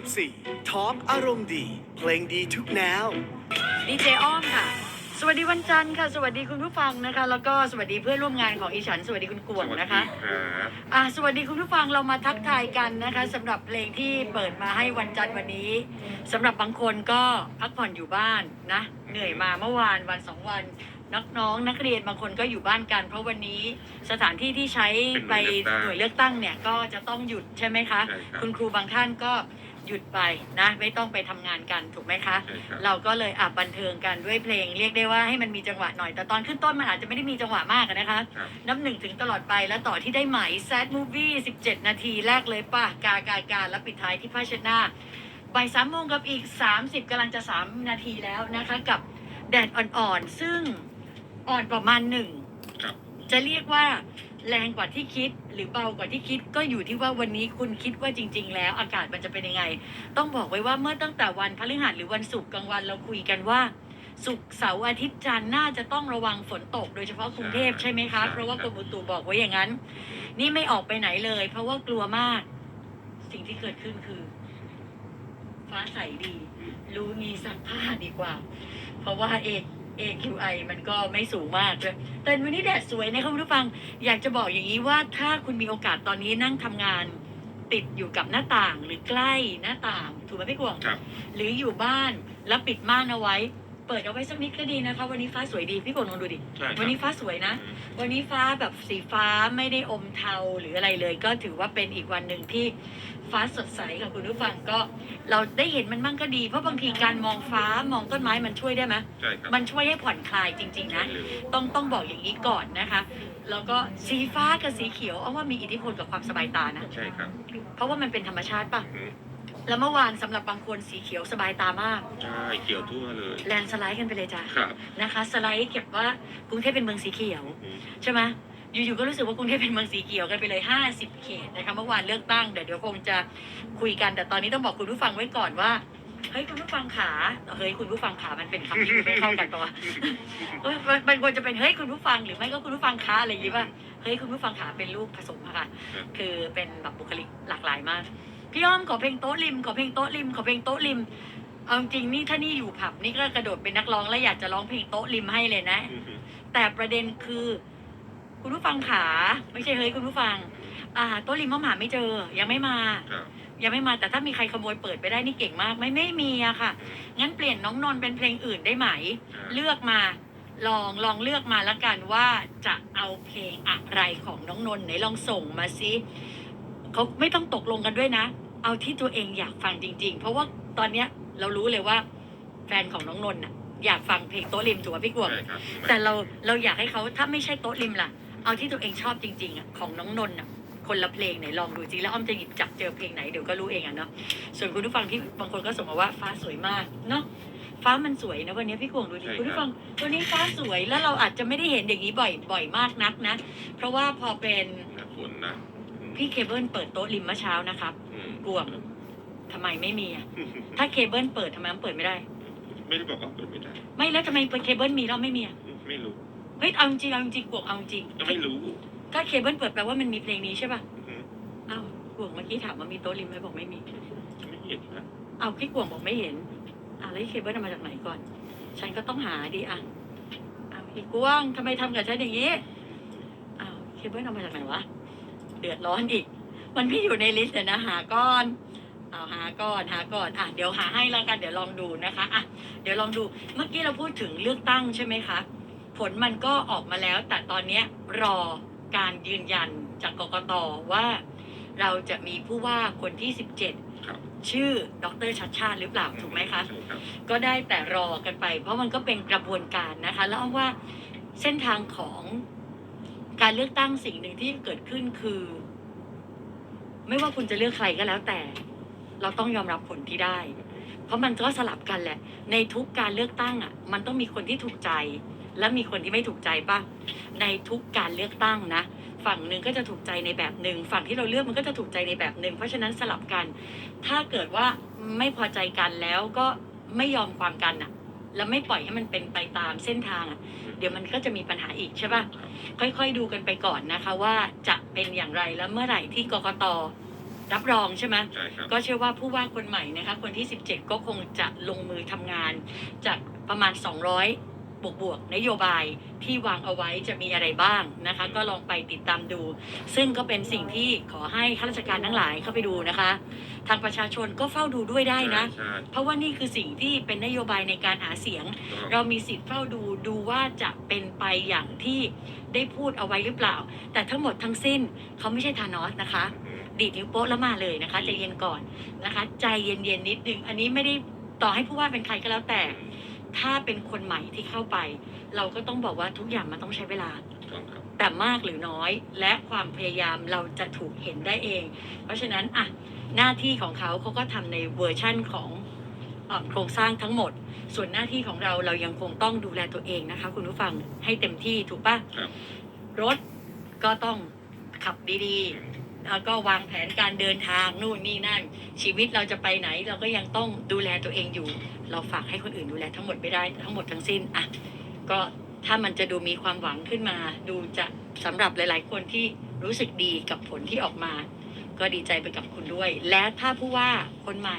94 Talk อารมณ์ดี เพลงดีทุกแนว ดีเจอ้อมค่ะ สวัสดีวันจันทร์ค่ะ สวัสดีคุณผู้ฟังนะคะ แล้วก็สวัสดีเพื่อนร่วมงานของอีฉัน สวัสดีคุณกวงนะคะครับอ่าสวัสดีคุณผู้ฟังเรามาทักทายกันนะคะสำหรับเพลงที่เปิดมาให้วันจันทร์วันนี้สำหรับบางคนก็พักผ่อนอยู่บ้านนะ เหนื่อยมาเมื่อวานวันสองวันนักน้องนักเรียนบางคนก็อยู่บ้านกัน เพราะวันนี้สถานที่ที่ใช้ไปหน่วยเลือกตั้งเนี่ยก็จะต้องหยุดใช่ไหมคะ ใช่ครับ คุณครูบางท่านก็ หยุดไปนะ ไม่ต้องไปทำงานกันถูกไหมคะ ใช่ครับ เราก็เลยอับบันเทิงกันด้วยเพลงเรียกได้ว่าให้มันมีจังหวะหน่อย แต่ตอนขึ้นต้นมันอาจจะไม่ได้มีจังหวะมากอะนะคะ ครับ นับหนึ่งถึงตลอดไปแล้วต่อที่ได้ไหม Sad Movie 17 นาทีแรกเลยป่ะ กากากาแล้วปิดท้ายที่ผ้าเช็ดหน้าบ่ายสามโมงกับอีก 30กำลังจะ 3 นาทีแล้วนะคะ กับแดดอ่อนๆ ซึ่งอ่อนประมาณหนึ่งครับ จะเรียกว่า แรงกว่าที่คิดหรือเบากว่าที่คิดก็อยู่ที่ว่าวันนี้คุณคิดว่าจริง ๆ แล้วอากาศมันจะเป็นยังไง ต้องบอกไว้ว่าเมื่อตั้งแต่วันพฤหัสหรือวันศุกร์กลางวันเราคุยกันว่าศุกร์เสาร์อาทิตย์จันทร์น่าจะต้องระวังฝนตก โดยเฉพาะกรุงเทพใช่ไหมคะเพราะว่ากรมอุตุบอกไว้อย่างนั้น นี่ไม่ออกไปไหนเลย เพราะว่ากลัวมาก สิ่งที่เกิดขึ้นคือ ฟ้าใสดี รู้มีซักผ้าดีกว่า เพราะว่าเอก AQI มันก็ไม่สูงมากเลยแต่วันนี้แดดสวยนะครับคุณผู้ฟัง อยากจะบอกอย่างนี้ว่าถ้าคุณมีโอกาสตอนนี้นั่งทำงาน ติดอยู่กับหน้าต่างหรือใกล้หน้าต่าง ถูกไหมพี่กวงครับหรืออยู่บ้านแล้วปิดม่านเอาไว้ เปิดเอาไว้สักนิดก็ดีนะคะ วันนี้ฟ้าสวยดีพี่กวงลองดูดิใช่ครับวันนี้ฟ้าสวยนะอืมวันนี้ฟ้าแบบสีฟ้าไม่ได้อมเทาหรืออะไรเลย ก็ถือว่าเป็นอีกวันหนึ่งที่ ฟ้าสดใสค่ะคุณผู้ฟังก็เราได้เห็นมันบ้างก็ดี เพราะบางทีการมองฟ้ามองต้นไม้มันช่วยได้ไหมใช่ครับมันช่วยให้ผ่อนคลายจริง ๆ นะเร็วต้องต้องบอกอย่างนี้ก่อนนะคะ แล้วก็สีฟ้ากับสีเขียวเอาว่ามีอิทธิพลกับความสบายตานะ ใช่ครับเพราะว่ามันเป็นธรรมชาติป่ะ อืมแล้วเมื่อวานสำหรับบางคนสีเขียวสบายตามาก ใช่เกี่ยวทั่วเลย แลนด์สไลด์กันไปเลยจ้ะครับนะคะ สไลด์เก็บว่ากรุงเทพเป็นเมืองสีเขียว อืมใช่ไหม อยู่ๆก็รู้สึกว่ากรุงเทพเป็นเมืองสีเขียวกันไปเลย 50 เขตนะคะเมื่อวานเลือกตั้งเดี๋ยวเดี๋ยวคงจะคุยกันแต่ตอนนี้ต้องบอกคุณผู้ฟังไว้ก่อนว่าเฮ้ยคุณผู้ฟังขาเฮ้ยคุณผู้ฟังขามันเป็นคำที่ไม่เข้ากันปะวมันควรจะเป็นเฮ้ยคุณผู้ฟังหรือไม่ก็คุณผู้ฟังขาอะไรอย่างงี้ป่ะเฮ้ยคุณผู้ฟังขาเป็นลูกผสมอะค่ะคือเป็นแบบบุคลิกหลากหลายมากพี่อ้อมขอเพลงโต๊ะริมขอเพลงโต๊ะริมขอเพลงโต๊ะริมเอาจริงนี่ถ้านี่อยู่ผับนี่ก็กระโดดเป็นนักร้องแล้วอยากจะร้องเพลงโต๊ะริมให้เลยนะ แต่ประเด็นคือ คุณผู้ฟังขาไม่ใช่เฮ้ยคุณผู้ฟัง อ่าโต๊ะริมมะหมาไม่เจอ ยังไม่มา ครับ ยังไม่มาแต่ถ้ามีใครขโมยเปิดไปได้นี่เก่งมาก ไม่ไม่มีอะค่ะ งั้นเปลี่ยนน้องนนท์เป็นเพลงอื่นได้ไหมเลือกมา ลองลองเลือกมาแล้วกันว่าจะเอาเพลงอะไรของน้องนนท์ไหนลองส่งมาสิเขาไม่ต้องตกลงกันด้วยนะ เอาที่ตัวเองอยากฟังจริง ๆ เพราะว่าตอนเนี้ยเรารู้เลยว่า แฟนของน้องนนท์น่ะอยากฟังเพลงโต๊ะริมถูกไหมพี่กวง ใช่ครับแต่เราเราอยากให้เขาถ้าไม่ใช่โต๊ะริมล่ะ เอาที่ตัวเองชอบจริงๆอะของน้องนนท์อะคนละเพลงไหนลองดูจริงแล้วอ้อมจะหยิบจับเจอเพลงไหนเดี๋ยวก็รู้เองอะเนาะส่วนคุณผู้ฟังที่บางคนก็ส่งมาว่าฟ้าสวยมากเนาะฟ้ามันสวยนะวันนี้พี่กวงดูดิคุณผู้ฟังวันนี้ฟ้าสวยแล้วเราอาจจะไม่ได้เห็นอย่างนี้บ่อยบ่อยมากนักนะ เพราะว่าพอเป็นหน้าฝนนะอืมพี่เคเบิลเปิดโต๊ะริมเมื่อเช้านะครับอืมกวงทำไมไม่มีอะถ้าเคเบิลเปิดทำไมมันเปิดไม่ได้ ไม่ได้บอกว่าเปิดไม่ได้ ไม่แล้วทำไมเคเบิลมีแล้วไม่มีอะไม่รู้ เฮ้ยเอาจริงเอาจริงกวงเอาจริงก็ไม่รู้ถ้าเคเบิลเปิดแปลว่ามันมีเพลงนี้ใช่ป่ะอืมอ้าวกวงเมื่อกี้ถามว่ามีโต๊ะริมไหมบอกไม่มีไม่เห็นนะเอาพี่กวงบอกไม่เห็นอะแล้วเคเบิลเอามาจากไหนก่อน ฉันก็ต้องหาดิอะอ้าวพี่กวงทำไมทำกับฉันอย่างนี้อ้าวเคเบิลเอามาจากไหนวะเดือดร้อนอีก มันไม่อยู่ในลิสต์เลยนะหาก่อนเอาหาก่อนหาก่อนอะเดี๋ยวหาให้แล้วกันเดี๋ยวลองดูนะคะอะเดี๋ยวลองดูเมื่อกี้เราพูดถึงเลือกตั้งใช่ไหมคะ ผลมันก็ออกมาแล้ว แต่ตอนเนี้ยรอการยืนยันจากกกตว่า เราจะมีผู้ว่าคนที่ 17ครับชื่อดรชัดชาติหรือเปล่าถูกไหมคะใช่ครับก็ได้แต่รอกันไป เพราะมันก็เป็นกระบวนการนะคะ แล้วเอาว่าเส้นทางของการเลือกตั้งสิ่งหนึ่งที่เกิดขึ้นคือ ไม่ว่าคุณจะเลือกใครก็แล้วแต่ เราต้องยอมรับผลที่ได้ เพราะมันก็สลับกันแหละ ในทุกการเลือกตั้งอะ มันต้องมีคนที่ถูกใจ และมีคนที่ไม่ถูกใจป่ะ ในทุกการเลือกตั้งนะ ฝั่งหนึ่งก็จะถูกใจในแบบหนึ่งฝั่งที่เราเลือกมันก็จะถูกใจในแบบหนึ่งเพราะฉะนั้นสลับกัน ถ้าเกิดว่าไม่พอใจกันแล้วก็ไม่ยอมความกันอะแล้วไม่ปล่อยให้มันเป็นไปตามเส้นทางอะเดี๋ยวมันก็จะมีปัญหาอีกใช่ป่ะค่อยๆดูกันไปก่อนนะคะว่าจะเป็นอย่างไรแล้วเมื่อไหร่ที่กกตรับรองใช่ไหมใช่ครับ ก็เชื่อว่าผู้ว่าคนใหม่นะคะคนที่ 17 ก็คงจะลงมือทำงานจากประมาณ 200 บวกบวกๆนโยบายที่วางเอาไว้จะมีอะไรบ้างนะคะ ก็ลองไปติดตามดู ซึ่งก็เป็นสิ่งที่ขอให้ข้าราชการทั้งหลายเข้าไปดูนะคะ ทางประชาชนก็เฝ้าดูด้วยได้นะ ใช่เพราะว่านี่คือสิ่งที่เป็นนโยบายในการหาเสียงใช่เรามีสิทธิ์เฝ้าดูดูว่าจะเป็นไปอย่างที่ได้พูดเอาไว้หรือเปล่า แต่ทั้งหมดทั้งสิ้นเขาไม่ใช่ธานอสนะคะอืมดีดนิ้วโป๊ะแล้วมาเลยนะคะใจเย็นก่อนนะคะ ใจเย็นๆนิดนึง อันนี้ไม่ได้ต่อให้ผู้ว่าเป็นใครก็แล้วแต่ ถ้าเป็นคนใหม่ที่เข้าไป เราก็ต้องบอกว่าทุกอย่างมันต้องใช้เวลาถูกต้องครับ แต่มากหรือน้อยและความพยายามเราจะถูกเห็นได้เอง เพราะฉะนั้นอะหน้าที่ของเขาเขาก็ทำในเวอร์ชั่นของเอ่อโครงสร้างทั้งหมด ส่วนหน้าที่ของเราเรายังคงต้องดูแลตัวเองนะคะ คุณผู้ฟังให้เต็มที่ถูกปะครับ รถก็ต้องขับดีๆ แล้วก็วางแผนการเดินทางนู่นนี่นั่น ชีวิตเราจะไปไหนเราก็ยังต้องดูแลตัวเองอยู่ เราฝากให้คนอื่นดูแลทั้งหมดไม่ได้ทั้งหมดทั้งสิ้นอะก็ถ้ามันจะดูมีความหวังขึ้นมา ดูจะสำหรับหลาย ๆ คนที่รู้สึกดีกับผลที่ออกมา ก็ดีใจไปกับคุณด้วย และถ้าผู้ว่าคนใหม่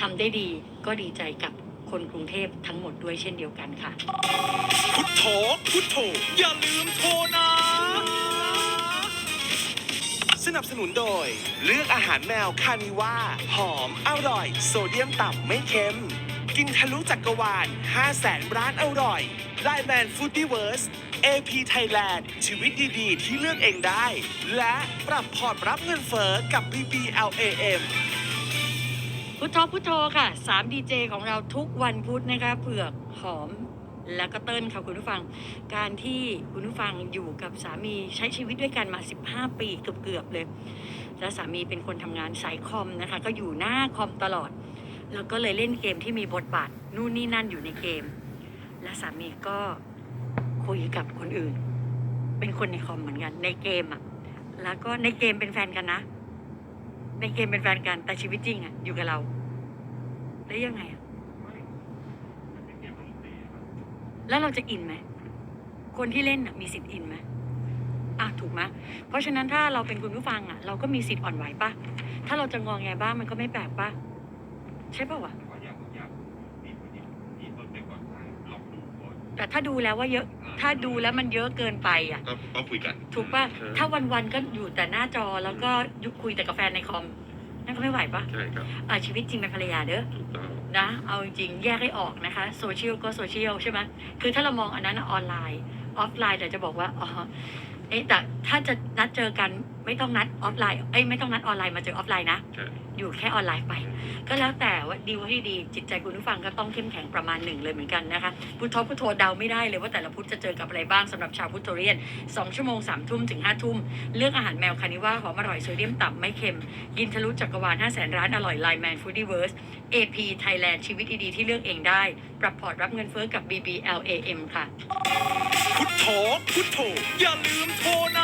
ทำได้ดีก็ดีใจกับคนกรุงเทพทั้งหมดด้วยเช่นเดียวกันค่ะ พุทโธพุทโธอย่าลืมโทรนะ สนับสนุนโดย เลือกอาหารแมวคานิว่าหอม อร่อย โซเดียมต่ำไม่เค็ม กินทะลุจักกรวาล5แสนร้านอร่อยไลแมนฟูดดี้เวิร์ส AP Thailand ชีวิตดีๆ ที่เลือกเองได้ และปรับพอร์ตรับเงินเฟ้อกับ BBLAM พุทโธพุทโธค่ะ3ดีเจของเราทุกวันพุธนะคะ เผือกหอม แล้วก็เติ้ลค่ะคุณผู้ฟัง การที่คุณผู้ฟังอยู่กับสามีใช้ชีวิตด้วยกันมา 15 ปีเกือบๆเลย แล้วสามีเป็นคนทำงานสายคอมนะคะ ก็อยู่หน้าคอมตลอด แล้วก็เลยเล่นเกมที่มีบทบาทนู่นนี่นั่นอยู่ในเกม และสามีก็คุยกับคนอื่น เป็นคนในคอมเหมือนกัน ในเกมอะแล้วก็ในเกมเป็นแฟนกันนะ ในเกมเป็นแฟนกันแต่ชีวิตจริงอะอยู่กับเราแล้ยังไงอะ แล้วเราจะอินไหม คนที่เล่นน่ะมีสิทธิ์อินไหมอะถูกไหมเพราะฉะนั้นถ้าเราเป็นคุณผู้ฟังอะเราก็มีสิทธิ์อ่อนไหวปะถ้าเราจะงอแงบ้างมันก็ไม่แปลกปะใช่ปะวะแต่ถ้าดูแล้วว่าเยอะ ถ้าดูแล้วมันเยอะเกินไปอะก็ก็คุยกัน ถูกปะใช่ถ้าวันๆก็อยู่แต่หน้าจอแล้วก็ยุคุยแต่กับแฟนในคอม นั่นก็ไม่ไหวปะใช่ครับอะชีวิตจริงเป็นภรรยาเด้อถูกต้องนะ เอาจริงๆแยกให้ออกนะคะโซเชียลก็โซเชียลใช่ไหมคือถ้าเรามองอันนั้นน่ะออนไลน์ ออฟไลน์แต่จะบอกว่าอ๋อ เอ๊ะแต่ถ้าจะนัดเจอกันไม่ต้องนัดออฟไลน์เอ้ยไม่ต้องนัดออนไลน์มาเจอออฟไลน์นะ ใช่อยู่แค่ออนไลน์ไป ก็แล้วแต่ว่าดีว่าที่ดีจิตใจคุณผู้ฟังก็ต้องเข้มแข็งประมาณหนึ่งเลยเหมือนกันนะคะพุทโธพุทโธเดาไม่ได้เลยว่าแต่ละพุทธจะเจอกับอะไรบ้างสำหรับชาวพุทโธเรียน 2 ชั่วโมง3ทุ่มถึง5ทุ่ม เลือกอาหารแมวคานิว่าหอมอร่อยโซเดียมต่ำไม่เค็ม กินทะลุจักรวาล5แสนร้านอร่อยไลแมนฟูดี้เวิร์ส AP Thailand ชีวิตดีๆที่เลือกเองได้ ปรับพอร์ตรับเงินเฟ้อกับ BBLAM ค่ะ พุทโธพุทโธอย่าลืมโทรนะ